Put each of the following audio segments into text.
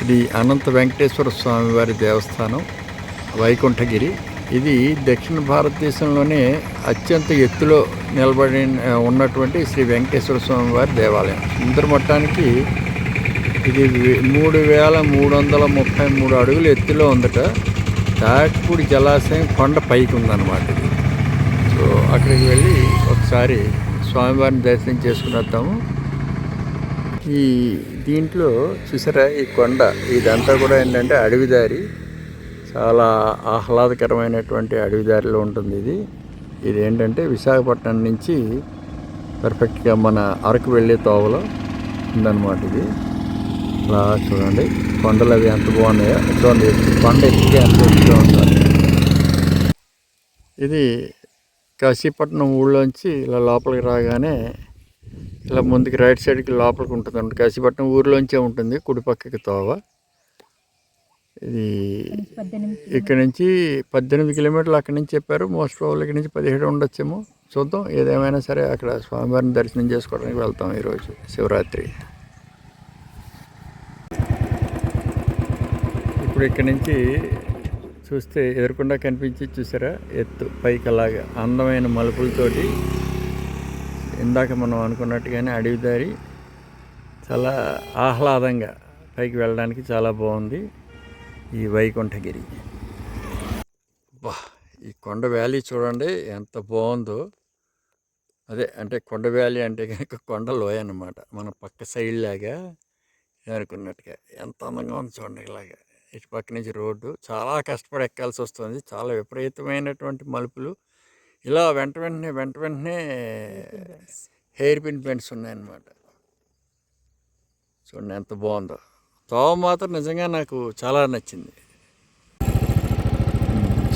శ్రీ అనంత వెంకటేశ్వర స్వామివారి దేవస్థానం వైకుంఠగిరి. ఇది దక్షిణ భారతదేశంలోనే అత్యంత ఎత్తులో నిలబడి ఉన్నటువంటి శ్రీ వెంకటేశ్వర స్వామి వారి దేవాలయం. సుందర మొట్టానికి ఇది మూడు వేల మూడు వందల ముప్పై మూడు అడుగులు ఎత్తులో ఉందట. తాటిపూడి జలాశయం కొండ పైకి ఉందన్నమాట ఇది. సో అక్కడికి వెళ్ళి ఒకసారి స్వామివారిని దర్శనం చేసుకుని వద్దాము. ఈ దీంట్లో చూసారా ఈ కొండ? ఇదంతా కూడా ఏంటంటే అడవిదారి. చాలా ఆహ్లాదకరమైనటువంటి అడవిదారిలో ఉంటుంది ఇది. ఇది ఏంటంటే విశాఖపట్నం నుంచి పర్ఫెక్ట్గా మన అరకు వెళ్ళే తోవలో ఉందన్నమాట ఇది. అలా చూడండి. కొండలు అవి ఎంత బాగున్నాయో. చూడండి కొండ ఎక్కితే ఎంత ఎత్తుగా ఉందో. ఇది కాశీపట్నం ఊళ్ళోంచి ఇలా లోపలికి రాగానే ఇలా ముందుకి రైట్ సైడ్కి లోపలికి ఉంటుంది కాశీపట్నం ఊరిలోంచే ఉంటుంది కుడి పక్కకి తోవ. ఇది ఇక్కడ నుంచి పద్దెనిమిది కిలోమీటర్లు అక్కడి నుంచి చెప్పారు. మోస్ట్ ప్రాబ్లీ ఇక్కడ నుంచి పదిహేడు ఉండొచ్చేమో. చూద్దాం ఏదేమైనా సరే అక్కడ స్వామివారిని దర్శనం చేసుకోవడానికి వెళ్తాం ఈరోజు శివరాత్రి. ఇప్పుడు ఇక్కడ నుంచి చూస్తే ఎదురకుండా కనిపించి చూసారా? ఎత్తు పైకి అలాగా అందమైన మలుపులతోటి ఇందాక మనం అనుకున్నట్టుగానే అడవి దారి చాలా ఆహ్లాదంగా పైకి వెళ్ళడానికి చాలా బాగుంది. ఈ వైకుంఠగిరి. బా ఈ కొండ వ్యాలీ చూడండి ఎంత బాగుందో. అదే అంటే కొండ వ్యాలీ అంటే కనుక కొండ లోయ అన్నమాట. మన పక్క సైడ్ లాగా అనుకున్నట్టుగా. ఎంత అందంగా ఉంది చూడండి ఇలాగా. ఇటు పక్క నుంచి రోడ్డు. చాలా కష్టపడి ఎక్కాల్సి వస్తుంది. చాలా విపరీతమైనటువంటి మలుపులు. ఇలా వెంట వెంటనే వెంట వెంటనే హెయిర్ పిన్ పెయింట్స్ ఉన్నాయన్నమాట. చూడండి ఎంత బాగుందో. తోవ మాత్రం నిజంగా నాకు చాలా నచ్చింది.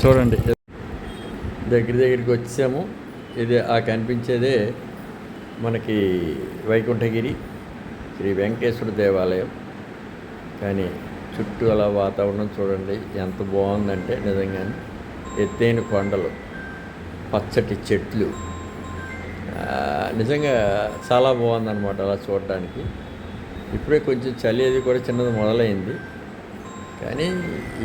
చూడండి. దగ్గర దగ్గరికి వచ్చాము. ఇది ఆ కనిపించేదే మనకి వైకుంఠగిరి శ్రీ వెంకటేశ్వర దేవాలయం. కానీ చుట్టూ అలా వాతావరణం చూడండి ఎంత బాగుందంటే నిజంగానే. ఎత్తైన కొండలు. పచ్చటి చెట్లు. నిజంగా చాలా బాగుందన్నమాట అలా చూడడానికి. ఇప్పుడే కొంచెం చలి అది కూడా చిన్నది మొదలైంది. కానీ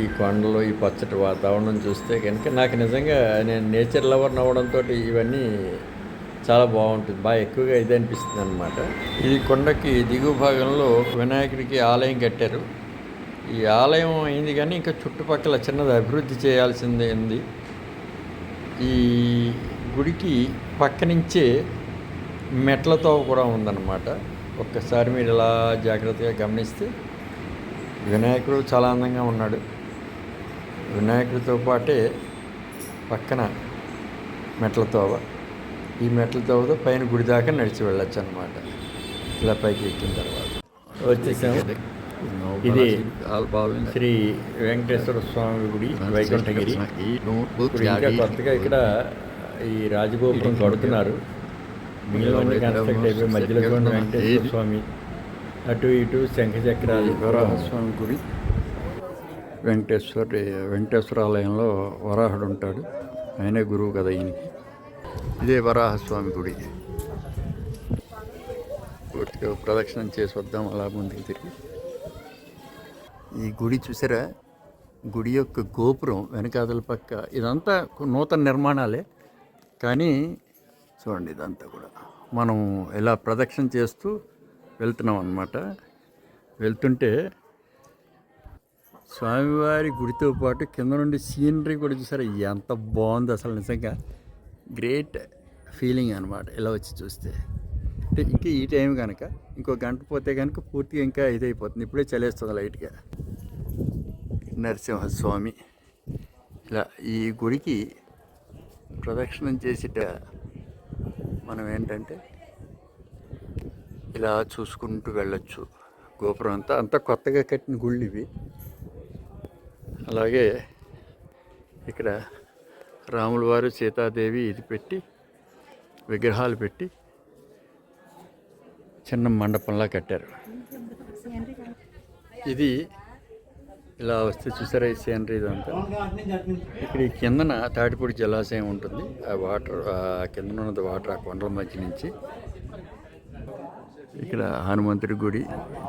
ఈ కొండలు ఈ పచ్చటి వాతావరణం చూస్తే కనుక నాకు నిజంగా నేను నేచర్ లవర్ అవ్వడంతో ఇవన్నీ చాలా బాగుంటుంది. బాగా ఎక్కువగా ఇది అనిపిస్తుంది అనమాట ఈ కొండకి దిగువ భాగంలో వినాయకుడికి ఆలయం కట్టారు. ఈ ఆలయం అయింది కానీ ఇంకా చుట్టుపక్కల చిన్నది అభివృద్ధి చేయాల్సింది ఉంది. ఈ గుడికి పక్క నుంచే మెట్లతో కూడా ఉందన్నమాట. ఒక్కసారి మీరు ఇలా జాగ్రత్తగా గమనిస్తే వినాయకుడు చాలా అందంగా ఉన్నాడు. వినాయకుడితో పాటే పక్కన మెట్ల తోవ ఈ మెట్ల తోవతో పైన గుడి దాకా నడిచి వెళ్ళొచ్చు అనమాట ఇలా పైకి ఎక్కిన తర్వాత. వచ్చేసాము. ఇది శ్రీ వెంకటేశ్వర స్వామి గుడి వైకుంఠగిరి. ఇంకా కొత్తగా ఇక్కడ ఈ రాజగోపురం కడుతున్నారు. మిగిలిన కన్స్ట్రక్ట్ అయిపోయి మధ్యలో వెంకటేశ్వర స్వామి. అటు ఇటు శంఖ చక్రాలు వరాహస్వామి గుడి. వెంకటేశ్వర వెంకటేశ్వర ఆలయంలో వరాహుడు ఉంటాడు. ఆయనే గురువు కదా ఈయనకి. ఇదే వరాహస్వామి గుడి. పూర్తిగా ప్రదక్షిణం చేసి వద్దాం అలా ముందుకు తిరిగి. ఈ గుడి చూసారా? గుడి యొక్క గోపురం వెనకాదల పక్క ఇదంతా నూతన నిర్మాణాలే. కానీ చూడండి ఇదంతా కూడా. మనం ఇలా ప్రదక్షిణ చేస్తూ వెళ్తున్నాం అన్నమాట. వెళ్తుంటే స్వామివారి గుడితో పాటు కింద నుండి సీనరీ కూడా చూసారా? ఎంత బాగుంది అసలు నిజంగా. గ్రేట్ ఫీలింగ్ అనమాట ఇలా వచ్చి చూస్తే. అంటే ఇంకా ఈ టైం కనుక ఇంకో గంట పోతే కనుక పూర్తిగా ఇంకా ఇదైపోతుంది. ఇప్పుడే చలేస్తుంది లైట్గా. నరసింహస్వామి. ఇలా ఈ గుడికి ప్రదక్షిణం చేసేట మనం ఏంటంటే ఇలా చూసుకుంటూ వెళ్ళొచ్చు. గోపురం అంతా అంతా కొత్తగా కట్టిన గుళ్ళు ఇవి. అలాగే ఇక్కడ రాముల వారు సీతాదేవి ఇది పెట్టి విగ్రహాలు పెట్టి చిన్న మండపంలా కట్టారు. ఇది ఇలా వస్తే చూసారా ఈ సీనరీ ఇదంతా? ఇక్కడ ఈ కిందన తాటిపూడి జలాశయం ఉంటుంది. ఆ వాటర్ ఆ కిందన ఉన్నది వాటర్ ఆ కొండల మధ్య నుంచి. ఇక్కడ హనుమంతుడి గుడి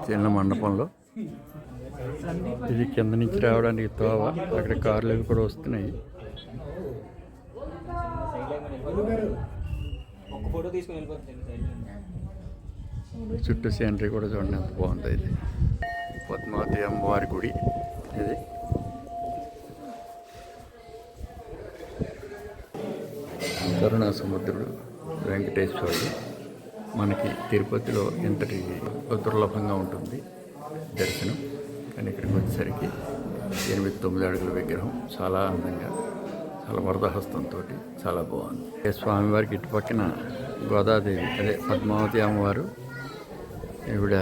చిన్న మండపంలో. ఇది కింద నుంచి రావడానికి తోవ. అక్కడ కార్లు అవి కూడా వస్తున్నాయి. ఫోటో తీసుకొని వెళ్ళిపోతుంది చుట్టూ సీనరీ కూడా చూడండి ఎంత బాగుంది ఇది. పద్మావతి అమ్మవారి గుడి. ఇది. కరుణా సముద్రుడు వెంకటేశ్వరుడు. మనకి తిరుపతిలో ఇంతటి దుర్లభంగా ఉంటుంది దర్శనం. కానీ ఇక్కడికి వచ్చేసరికి ఎనిమిది తొమ్మిది అడుగుల విగ్రహం. చాలా అందంగా చాలా వరదహస్తంతో చాలా బాగుంది. స్వామివారికి ఇటు పక్కన గోదాదేవి అదే పద్మావతి అమ్మవారు ఈవిడ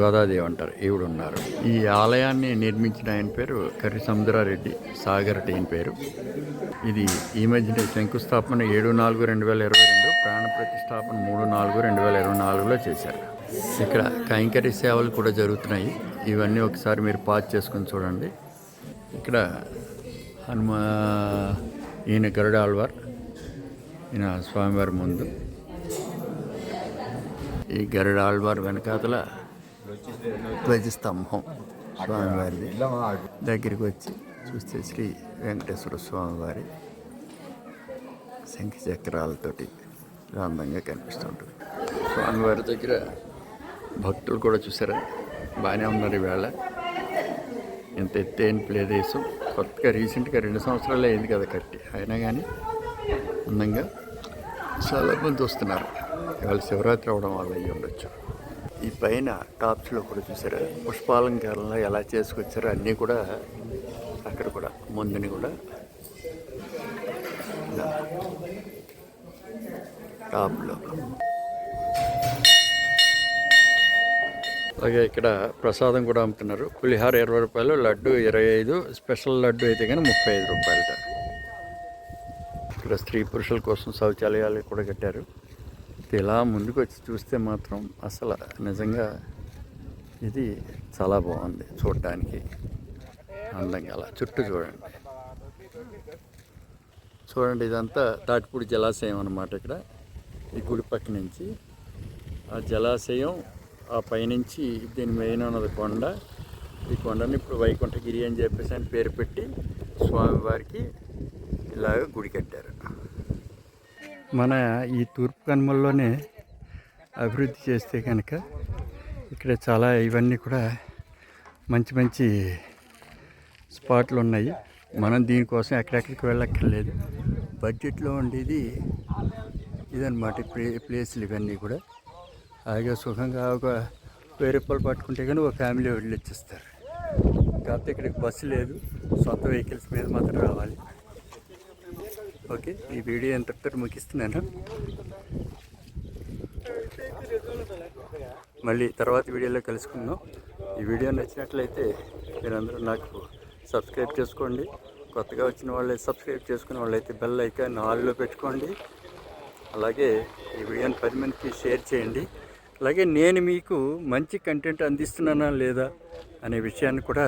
గోదాదేవి అంటారు ఈవిడ ఉన్నారు ఈ ఆలయాన్ని నిర్మించిన ఆయన పేరు కర్రి సముద్రారెడ్డి సాగర్ ఈయన పేరు. ఇది ఈ మధ్యన శంకుస్థాపన ఏడు నాలుగు రెండు వేల ఇరవై రెండు ప్రాణ ప్రతిష్టాపన మూడు నాలుగు రెండు వేల ఇరవై నాలుగులో చేశారు. ఇక్కడ కైంకర్య సేవలు కూడా జరుగుతున్నాయి. ఇవన్నీ ఒకసారి మీరు పాస్ చేసుకుని చూడండి. ఇక్కడ హనుమ ఈయన గరుడాళ్వార్ ఈయన స్వామివారి ముందు. ఈ గరుడాళ్వార్ వెనకాతల ధ్వజస్తంభం స్వామివారిది. దగ్గరికి వచ్చి చూస్తే శ్రీ వెంకటేశ్వర స్వామివారి శంఖ చక్రాలతోటి అందంగా కనిపిస్తుంటుంది. స్వామివారి దగ్గర భక్తులు కూడా చూసారా? బాగానే ఉన్నారు ఈవేళ. ఎంత ఎత్తైన ప్రదేశం. కొత్తగా రీసెంట్గా రెండు సంవత్సరాలు అయింది కదా కట్టి అయినా కానీ అందంగా చాలా మంది వస్తున్నారు. ఇవాళ శివరాత్రి అవడం వల్ల అయ్యి ఉండొచ్చు. ఈ పైన టాప్స్లో కూడా చూసారా? పుష్పాలంకారంలో ఎలా చేసుకొచ్చారో అన్నీ కూడా అక్కడ కూడా ముందుని కూడా. టాప్లో. అలాగే ఇక్కడ ప్రసాదం కూడా అమ్ముతున్నారు. పులిహార ఇరవై రూపాయలు లడ్డు ఇరవై ఐదు స్పెషల్ లడ్డు అయితే కానీ ముప్పై ఐదు రూపాయలట. ఇక్కడ స్త్రీ పురుషుల కోసం శౌచాలయాలు కూడా కట్టారు. ఇలా ముందుకు వచ్చి చూస్తే మాత్రం అసలు నిజంగా ఇది చాలా బాగుంది చూడటానికి అందంగా అలా చుట్టూ చూడండి. చూడండి ఇదంతా తాటిపూడి జలాశయం అనమాట ఇక్కడ. ఈ గుడి పక్క నుంచి ఆ జలాశయం ఆ పైనుంచి దీని మెయిన్ ఉన్నది కొండ. ఈ కొండని ఇప్పుడు వైకుంఠగిరి అని చెప్పేసి అని పేరు పెట్టి స్వామివారికి ఇలాగ గుడి కట్టారు. మన ఈ తూర్పు కనుమల్లోనే అభివృద్ధి చేస్తే కనుక ఇక్కడ చాలా ఇవన్నీ కూడా మంచి మంచి స్పాట్లు ఉన్నాయి మనం దీనికోసం ఎక్కడెక్కడికి వెళ్ళక్కర్లేదు. బడ్జెట్లో ఉండేది ఇదన్నమాట ప్లే ప్లేసులు ఇవన్నీ కూడా. అలాగే సుఖంగా ఒక వెయ్యి రూపాయలు పట్టుకుంటే కానీ ఒక ఫ్యామిలీ వెళ్ళి వచ్చేస్తారు కాకపోతే ఇక్కడికి బస్సు లేదు. సొంత వెహికల్స్ మీద మాత్రం రావాలి. ఓకే ఈ వీడియో ఎంతటితో ముగిస్తున్నాను. మళ్ళీ తర్వాత వీడియోలో కలుసుకుందాం. ఈ వీడియో నచ్చినట్లయితే మీరందరూ నాకు సబ్స్క్రైబ్ చేసుకోండి. కొత్తగా వచ్చిన వాళ్ళు సబ్స్క్రైబ్ చేసుకున్న వాళ్ళైతే బెల్ ఐకాన్ ఆల్లో పెట్టుకోండి. అలాగే ఈ వీడియోని పది మందికి షేర్ చేయండి. అలాగే నేను మీకు మంచి కంటెంట్ అందిస్తున్నానా లేదా అనే విషయాన్ని కూడా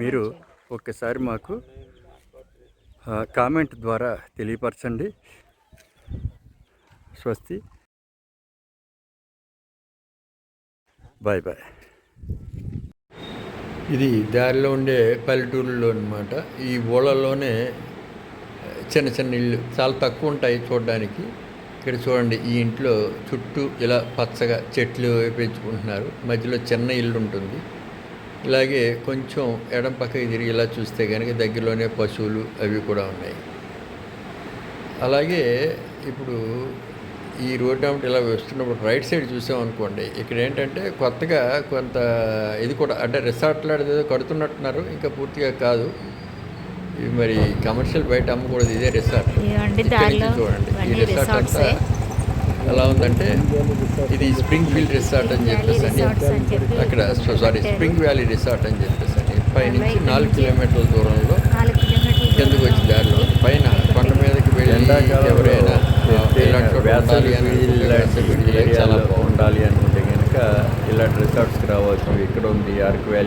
మీరు ఒక్కసారి మాకు కామెంట్ ద్వారా తెలియపరచండి. స్వస్తి. Bye bye. ఇది దారిలో ఉండే పల్లెటూరులో అనమాట ఈ ఊళ్ళలోనే చిన్న చిన్న ఇళ్ళు చాలా తక్కువ ఉంటాయి చూడడానికి. ఇక్కడ చూడండి ఈ ఇంట్లో చుట్టూ ఇలా పచ్చగా చెట్లు పెంచుకుంటున్నారు మధ్యలో చిన్న ఇల్లు ఉంటుంది ఇలాగే కొంచెం ఎడం పక్కకి తిరిగి ఇలా చూస్తే కనుక దగ్గరలోనే పశువులు అవి కూడా ఉన్నాయి. అలాగే ఇప్పుడు ఈ రోడ్ అమ్మటి ఇలా వస్తున్నప్పుడు రైట్ సైడ్ చూసామనుకోండి ఇక్కడ ఏంటంటే కొత్తగా కొంత ఇది కూడా అంటే రిసార్ట్ లాంటిది ఏదో కడుతున్నట్టున్నారు ఇంకా పూర్తిగా కాదు. ఇది మరి కమర్షియల్ బయట అమ్మకూడదు ఇదే రిసార్ట్. చూడండి ఈ రిసార్ట్ అంతా. ఎలా ఉందంటే ఇది స్ప్రింగ్ ఫీల్డ్ రిసార్ట్ అని చెప్పేసి అని అక్కడ సారీ. స్ప్రింగ్ వ్యాలీ రిసార్ట్ అని చెప్పేసి అని పైనుంచి నాలుగు కిలోమీటర్ల దూరంలో కిందకు వచ్చి దారిలో పైన కొండ మీదకి వెళ్ళి ఎవరైనా ఉండాలి అని చాలా బాగుండాలి అనుకుంటే కనుక ఇలాంటి రిసార్ట్స్కి రావచ్చు. ఇక్కడ ఉంది అరకు వ్యాలీ